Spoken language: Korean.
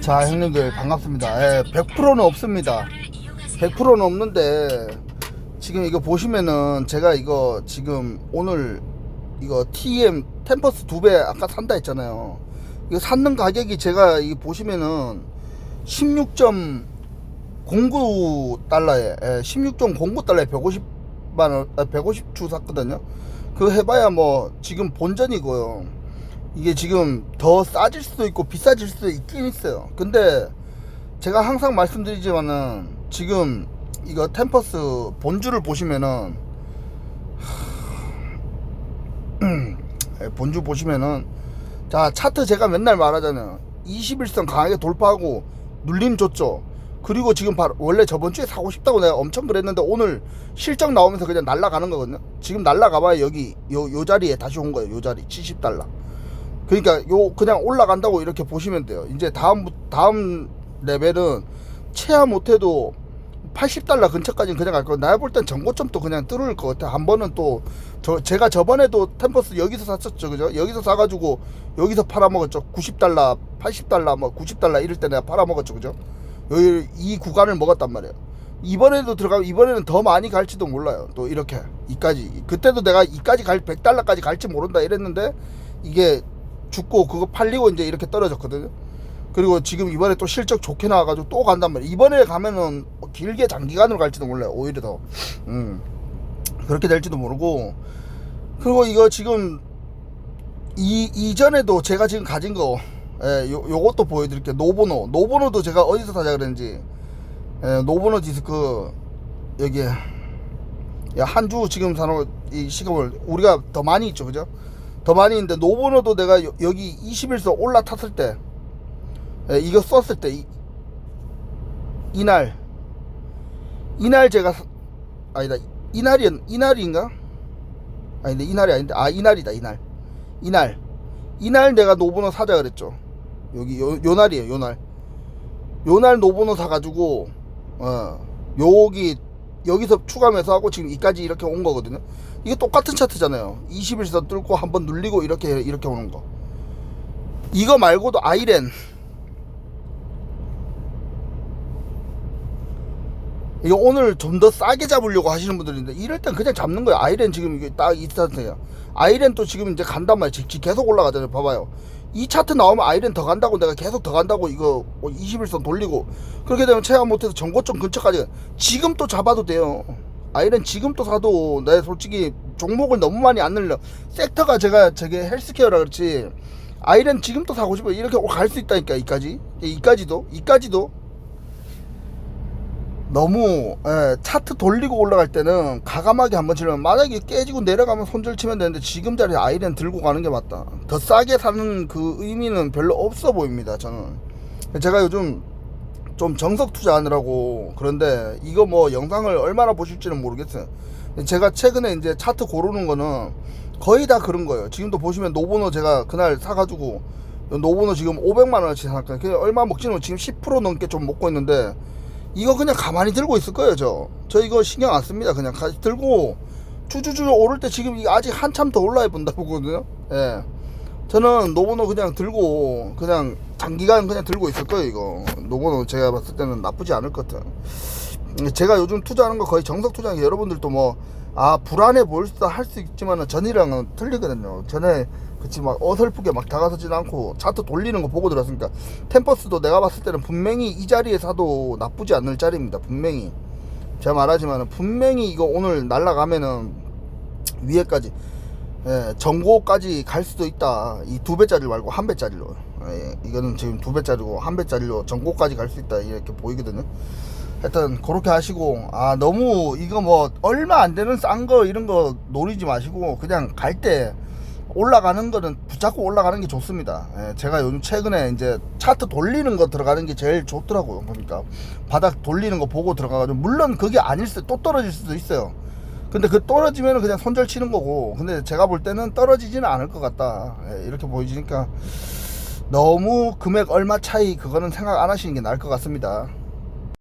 자 형님들 반갑습니다. 예, 100%는 없습니다. 100%는 없는데 지금 이거 보시면은 제가 이거 지금 오늘 이거 TM 템퍼스 두 배 아까 산다 했잖아요. 이거 샀는 가격이 제가 이 보시면은 16.09달러에 예, 16.09달러에 150만원 150주 샀거든요. 그거 해봐야 뭐 지금 본전이고요 이게 지금 더 싸질 수도 있고 비싸질 수도 있긴 있어요. 근데 제가 항상 말씀드리지만은 지금 이거 템퍼스 본주를 보시면은 하, 본주 보시면은 자 차트 제가 맨날 말하잖아요. 21선 강하게 돌파하고 눌림 줬죠. 그리고 지금 바로 원래 저번 주에 사고 싶다고 내가 엄청 그랬는데 오늘 실적 나오면서 그냥 날라가는 거거든요. 지금 날라가봐야 여기 요, 요 자리에 다시 온 거예요. 요 자리 70달러. 그러니까 요 그냥 올라간다고 이렇게 보시면 돼요. 이제 다음 다음 레벨은 최하 못해도 80달러 근처까지는 그냥 갈 거고 내가 볼땐 전고점도 그냥 뚫을 것 같아. 한 번은 또 저 제가 저번에도 템퍼스 여기서 샀었죠, 그죠? 여기서 사가지고 여기서 팔아먹었죠. 90달러, 80달러, 뭐 90달러 이럴 때 내가 팔아먹었죠, 그죠? 여기 이 구간을 먹었단 말이에요. 이번에도 들어가면 이번에는 더 많이 갈지도 몰라요. 또 이렇게 이까지 그때도 내가 이까지 갈 100달러까지 갈지 모른다 이랬는데 이게 죽고 그거 팔리고 이제 이렇게 떨어졌거든요. 그리고 지금 이번에 또 실적 좋게 나와가지고 또 간단 말이에요. 이번에 가면은 길게 장기간으로 갈지도 몰라요. 오히려 더. 음. 그렇게 될지도 모르고. 그리고 이거 지금 이 이전에도 제가 지금 가진 거, 예, 요, 요것도 보여드릴게요. 노보노. 노보노도 제가 어디서 사자 그랬는지, 예, 노보노 디스크, 여기, 야, 한주 지금 사는 이 시간을, 우리가 더 많이 있죠. 그죠? 더 많이 있는데 노보노도 내가 여, 기 21서 올라탔을 때 예, 이거 썼을 때 이, 이날. 이날 제가 사- 아니다. 이날이 이날인가? 아닌데 이날이 아닌데 아 이날이다 이날. 이날. 이날 내가 노보노 사자 그랬죠. 여기 요, 요 날이에요 요날. 요날 노보노 사가지고 어 여기 여기서 추가 매수하고 지금 이까지 이렇게 온 거거든요. 이게 똑같은 차트잖아요. 21선 뚫고 한번 눌리고 이렇게 이렇게 오는 거. 이거 말고도 아이렌 이거 오늘 좀 더 싸게 잡으려고 하시는 분들인데 이럴 땐 그냥 잡는 거예요. 아이렌 지금 이게 딱 이 상태예요. 아이렌 또 지금 이제 간단 말이에요. 지- 지- 계속 올라가잖아요. 봐봐요. 이 차트 나오면 아이렌 더 간다고 내가 계속 더 간다고 이거 21선 돌리고 그렇게 되면 체감 못해서 전고점 근처까지 지금 또 잡아도 돼요. 아이렌 지금 또 사도 내 솔직히 종목을 너무 많이 안 늘려. 섹터가 제가 저게 헬스케어라 그렇지. 아이렌 지금 또 사고 싶어. 이렇게 갈 수 있다니까 이까지. 이까지도 이까지도 너무 예, 차트 돌리고 올라갈 때는 가감하게 한번 치면 만약에 깨지고 내려가면 손절 치면 되는데 지금 자리에 아이렌 들고 가는 게 맞다. 더 싸게 사는 그 의미는 별로 없어 보입니다. 저는 제가 요즘 좀 정석 투자하느라고 그런데 이거 뭐 영상을 얼마나 보실지는 모르겠어요. 제가 최근에 이제 차트 고르는 거는 거의 다 그런 거예요. 지금도 보시면 노보노 제가 그날 사가지고 노보노 지금 500만 원어치 샀거든요. 그게 얼마 먹지는 지금 10% 넘게 좀 먹고 있는데 이거 그냥 가만히 들고 있을 거예요, 저. 저 이거 신경 안 씁니다. 그냥 가, 들고 주주주 오를 때 지금 아직 한참 더 올라야 본다 보거든요. 예. 저는 노보노 그냥 들고 그냥 장기간 그냥 들고 있을 거예요, 이거. 노보노 제가 봤을 때는 나쁘지 않을 것 같아요. 제가 요즘 투자하는 거 거의 정석 투자하는 게 여러분들도 뭐, 아, 불안해 보일 수도 할 수 있지만 전이랑은 틀리거든요. 전에 그치 막 어설프게 막 다가서진 않고 차트 돌리는 거 보고 들었으니까 템퍼스도 내가 봤을 때는 분명히 이 자리에 사도 나쁘지 않을 자리입니다. 분명히. 제가 말하지만 분명히 이거 오늘 날라가면은 위에까지 예, 정고까지 갈 수도 있다. 이 두 배짜리 말고 한 배짜리로. 예, 이거는 지금 두 배짜리고 한 배짜리로 정고까지 갈 수 있다. 이렇게 보이거든요. 하여튼 그렇게 하시고 아 너무 이거 뭐 얼마 안 되는 싼 거 이런 거 노리지 마시고 그냥 갈 때 올라가는 거는 붙잡고 올라가는 게 좋습니다. 예, 제가 요즘 최근에 이제 차트 돌리는 거 들어가는 게 제일 좋더라고요. 보니까 바닥 돌리는 거 보고 들어가가지고 물론 그게 아닐 수또 떨어질 수도 있어요. 근데 그 떨어지면 그냥 손절 치는 거고 근데 제가 볼 때는 떨어지지는 않을 것 같다 예, 이렇게 보여지니까 너무 금액 얼마 차이 그거는 생각 안 하시는 게 나을 것 같습니다